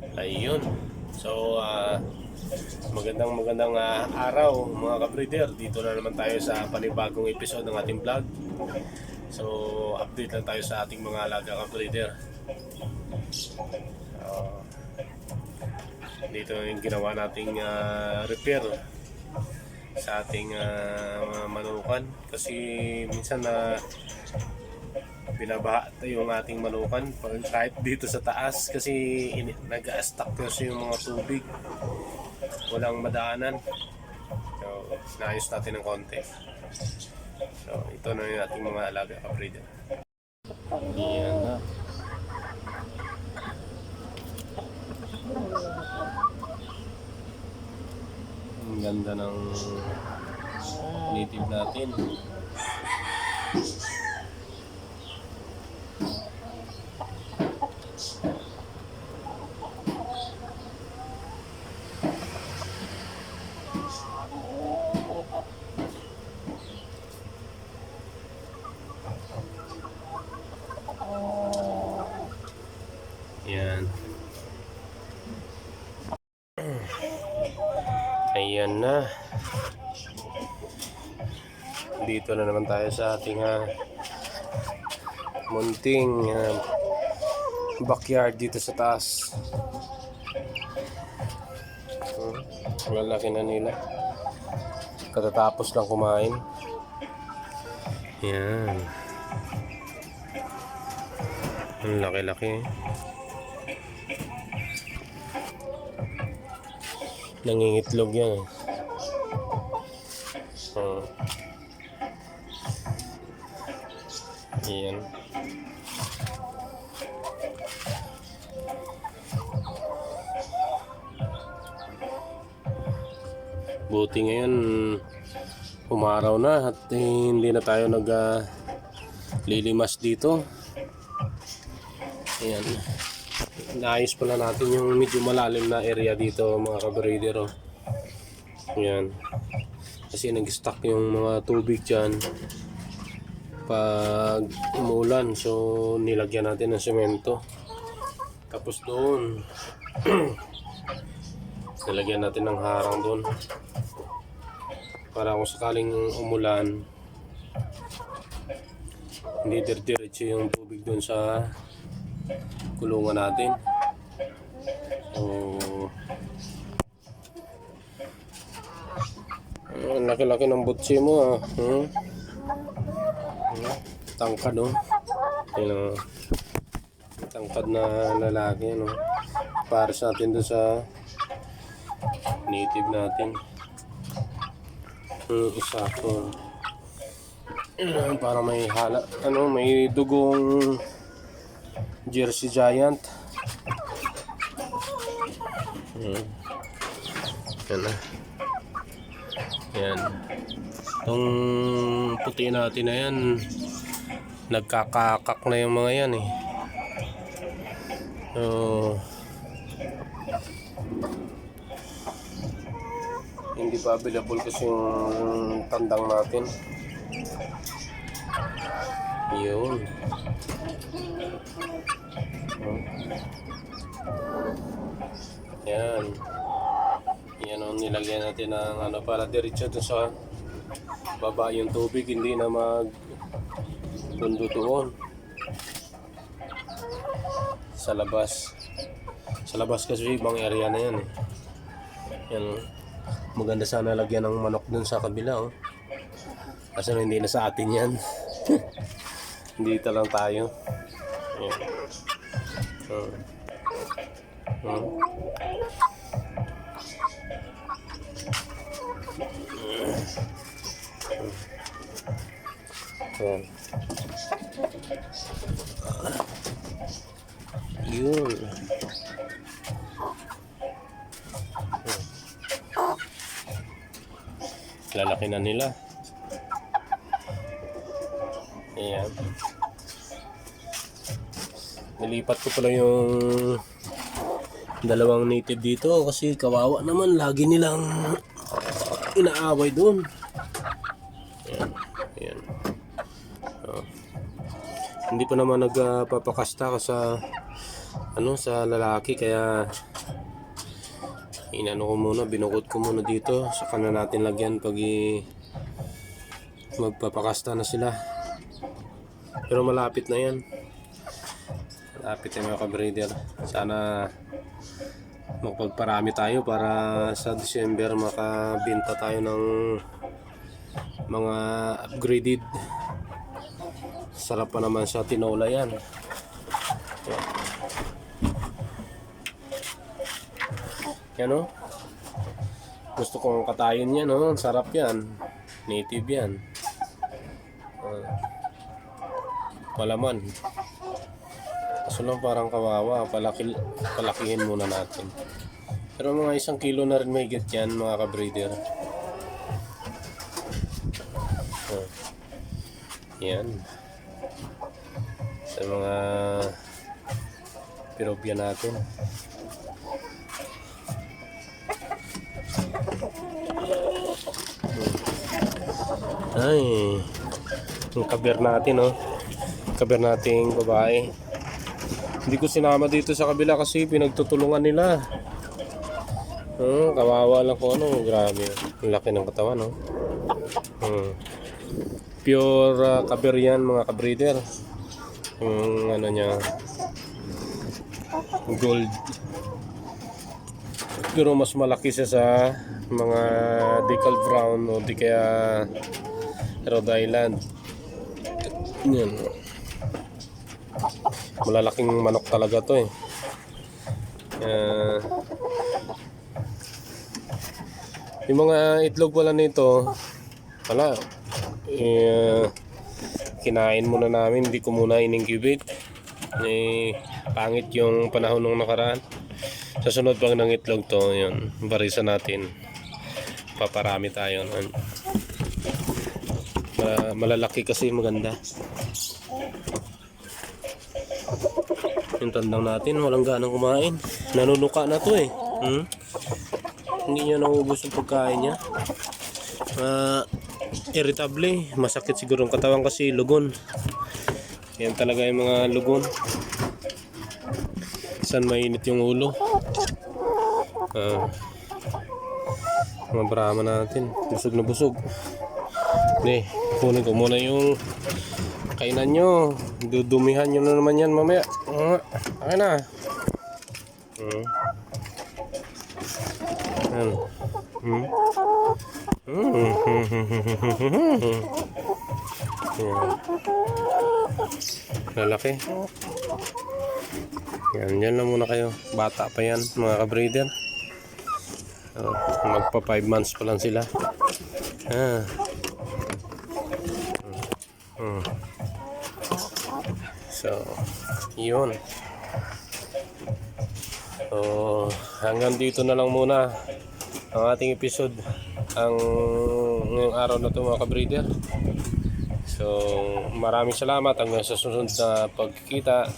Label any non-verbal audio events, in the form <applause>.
Ayun. So, ah, magandang magandang ah, araw mga ka-breeder. Dito na naman tayo sa panibagong episode ng ating vlog. So, update lang tayo sa ating mga alaga ka-breeder. So, dito yung ginawa nating ah, repair sa ating mga manukan kasi minsan na binabaha yung ating manukan kahit dito sa taas kasi nag-stuck kasi yung mga tubig. Walang madaanan. So naayos natin ng konti. So ito na yung ating mga alaga kaprida yan na. Ang ganda ng native natin Yan. Ayan na. Dito na naman tayo sa ating ah, munting ah, backyard dito sa taas. Hmm, lalaki na nila. Katatapos lang kumain. Yan. Ang laki-laki. Nangingitlog yan eh. So, yan. Buti ngayon umaraw na at eh, hindi na tayo nag lilimas dito. Ayan. Naayos pala natin yung medyo malalim na area dito mga kabreeder. Oh. Ayan. Kasi nag-stuck yung mga tubig dyan pag umulan. So nilagyan natin ng semento. Tapos doon <clears throat> nilagyan natin ng harang doon. Para kung sakaling umulan hindi dir-diretso yung tubig doon sa kulungan natin. So, ang laki-laki ng butsi mo ah. Hmm? Tangkad oh. Yun oh. Tangkad na lalaki no. Para sa atin doon sa native natin. Hmm, isa ko. Para may hala, ano, may dugong Jersey Giant. Hmm. Yan na. Yan. Itong puti natin na yan, nagkakakak na yung mga yan eh. So, hindi pa available kasi yung tandang natin. Yun. Yan. Yan ang nilagyan natin ng ano para diretso dun sa baba yung tubig hindi na mag tundo doon sa labas sa labas kasi ibang area na yan eh. yan oh. maganda sana lagyan ng manok dun sa kabila oh. kasi hindi na sa atin yan <laughs> dito lang tayo yan. Oh. Oh. Lalaki na nila. Ayan. Nilipat ko pala yung dalawang native dito kasi kawawa naman lagi nilang inaaway doon. Ayan. Ayan. Oh. Hindi pa naman nagpapakasta ka sa ano sa lalaki kaya inano ko muna, binukot ko muna dito. Saka na natin lagyan pag i- magpapakasta na sila. Pero malapit na yan. Malapit na mga kabreeder sana magpagparami tayo para sa December makabenta tayo ng mga upgraded. Sarap pa naman sa tinola yan yan o gusto kong katayin yan o sarap yan. Native yan. Ah. malaman kaso lang parang kawawa. Palaki, palakihin muna natin. Pero mga isang kilo na rin may get yan mga kabreeder. Ah. yan. Sa mga pirobya natin ay yung kaber natin oh kaber nating babae hindi ko sinama dito sa kabila kasi pinagtutulungan nila Hmm, kawawa lang ko ano, grabe. Ang laki ng katawan, no? Hmm. Pure uh, kaber yan, mga kabreeder. Yung ano niya, gold. Pero mas malaki siya sa mga decal brown o di kaya Rhode Island. Yan. Malalaking manok talaga to eh. Ah, yung mga itlog pala nito, wala. Eh, kinain muna namin, hindi ko muna in-incubate. Eh, pangit yung panahon nung nakaraan. Sa sunod pag ng itlog to, yun, barisa natin. Paparami tayo. nun. Ma- malalaki kasi maganda. Yung tandang natin, walang ganang kumain. Nanunuka na to eh. Hmm? Hindi niya naubos yung pagkain niya. Ah, irritable. Masakit siguro ang katawan kasi lugon. Yan talaga yung mga lugon. Saan mainit yung ulo. Ah, mga brahma natin. Busog na busog. Hindi, kunin ko muna yung kainan nyo. Dudumihan nyo na naman yan mamaya. Okay na. Hmm. Hmm. Hmm. <laughs> Lalaki. Yan, yan lang muna kayo. Bata pa yan, mga kabreeder. Uh, magpa 5 months pa lang sila. Ah. So, yun. So, hanggang dito na lang muna ang ating episode ang ngayong araw na to mga kabreeder. So, maraming salamat hanggang sa susunod na pagkikita.